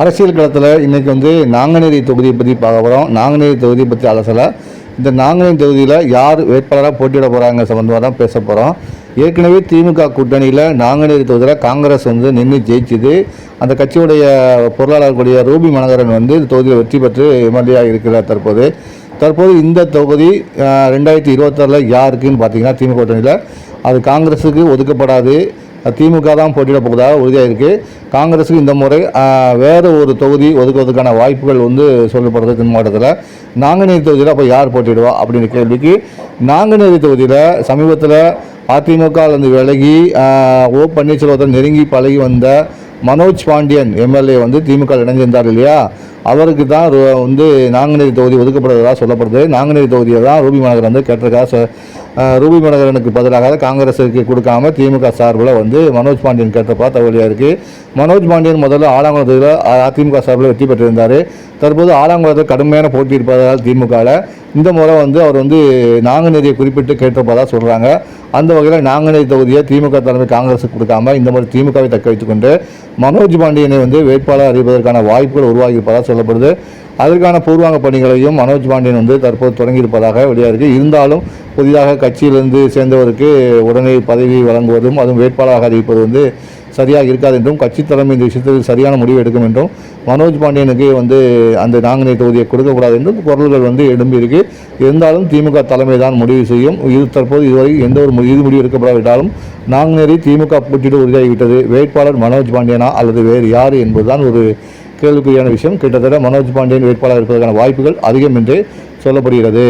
அரசியல் களத்தில் இன்றைக்கி வந்து நாங்குநேரி தொகுதியை பற்றி பார்க்க போகிறோம் நாங்குநேரி தொகுதியை பற்றி அலசலை. இந்த நாங்குநேரி தொகுதியில் யார் வேட்பாளராக போட்டியிட போகிறாங்க சம்மந்தமாக தான் பேச போகிறோம் ஏற்கனவே திமுக கூட்டணியில் நாங்குநேரி தொகுதியில் காங்கிரஸ் வந்து நின்று ஜெயிச்சுது. அந்த கட்சியுடைய பொருளாளர் கூடிய ரூபி மனோகரன் வந்து இந்த தொகுதியில் வெற்றி பெற்று எம்எல்ஏ இருக்கிறார் தற்போது. தற்போது இந்த தொகுதி ரெண்டாயிரத்தி இருபத்தாறில் யாருக்குன்னு பார்த்தீங்கன்னா திமுக கூட்டணியில். அது காங்கிரஸுக்கு ஒதுக்கப்படாது. திமுக தான் போட்டியிட போவதாக உறுதியாக இருக்குது காங்கிரஸுக்கு இந்த முறை வேறு ஒரு தொகுதி ஒதுக்குவதற்கான வாய்ப்புகள் வந்து சொல்லப்படுறது தென் மாவட்டத்தில். நாங்குநேரி தொகுதியில் அப்போ யார் போட்டியிடுவா அப்படின்ற கேள்விக்கு நாங்குநேரி தொகுதியில் சமீபத்தில் அதிமுகலேருந்து விலகி ஓ பன்னீர்செல்வத்தை நெருங்கி பழகி வந்த மனோஜ் பாண்டியன் எம்எல்ஏ வந்து திமுக இணைஞ்சிருந்தார் இல்லையா? அவருக்கு தான் வந்து நாங்குநேரி தொகுதி ஒதுக்கப்படுவதாக சொல்லப்படுது. நாங்குநேரி தொகுதியை தான் ரூபி மாநகர் வந்து கேட்டிருக்கா ரூபி மனகரனுக்கு பதிலாக காங்கிரஸுக்கு கொடுக்காம திமுக சார்பில் வந்து மனோஜ் பாண்டியன் கேட்டப்பா தகவலியாக இருக்குது மனோஜ் பாண்டியன் முதல்ல ஆலாங்குளத்தில் அதிமுக சார்பில் வெற்றி பெற்றிருந்தார். தற்போது ஆலாங்குளத்தில் கடுமையான போட்டி இருப்பதால் திமுகவில் இந்த முறை வந்து அவர் வந்து நாங்குநேரியை குறிப்பிட்டு கேட்டிருப்பதாக சொல்கிறாங்க அந்த வகையில் நாங்குநேரி தொகுதியை திமுக தலைமை காங்கிரஸுக்கு கொடுக்காம இந்த முறை திமுகவை தக்க வைத்துக்கொண்டு மனோஜ் பாண்டியனை வந்து வேட்பாளர் அறிவிப்பதற்கான வாய்ப்புகள் உருவாகி இருப்பதாக சொல்லப்படுது. அதற்கான பூர்வாங்க பணிகளையும் மனோஜ் பாண்டியன் வந்து தற்போது தொடங்கியிருப்பதாக வெளியாக இருக்குது இருந்தாலும் புதிதாக கட்சியிலிருந்து சேர்ந்தவருக்கு உடனே பதவி வழங்குவதும் அதுவும் வேட்பாளராக அறிவிப்பது வந்து சரியாக இருக்காது என்றும் கட்சி தலைமை இந்த விஷயத்தில் சரியான முடிவு எடுக்கும் என்றும் மனோஜ் பாண்டியனுக்கு வந்து அந்த நாங்குநேரி தொகுதியை கொடுக்கக்கூடாது என்றும் குரல்கள் வந்து எழும்பியிருக்கு. இருந்தாலும் திமுக தலைமை தான் முடிவு செய்யும். இது தற்போது இதுவரை எந்த ஒரு இது இறுதி முடிவு எடுக்கப்படாவிட்டாலும் நாங்குநேரி திமுக போட்டியிட உறுதியாகிவிட்டது. வேட்பாளர் மனோஜ் பாண்டியனா அல்லது வேறு யார் என்பதுதான் ஒரு கேள்விக்குரியான விஷயம். கிட்டத்தட்ட மனோஜ் பாண்டியன் வேட்பாளர் இருப்பதற்கான வாய்ப்புகள் அதிகம் என்றே சொல்லப்படுகிறது.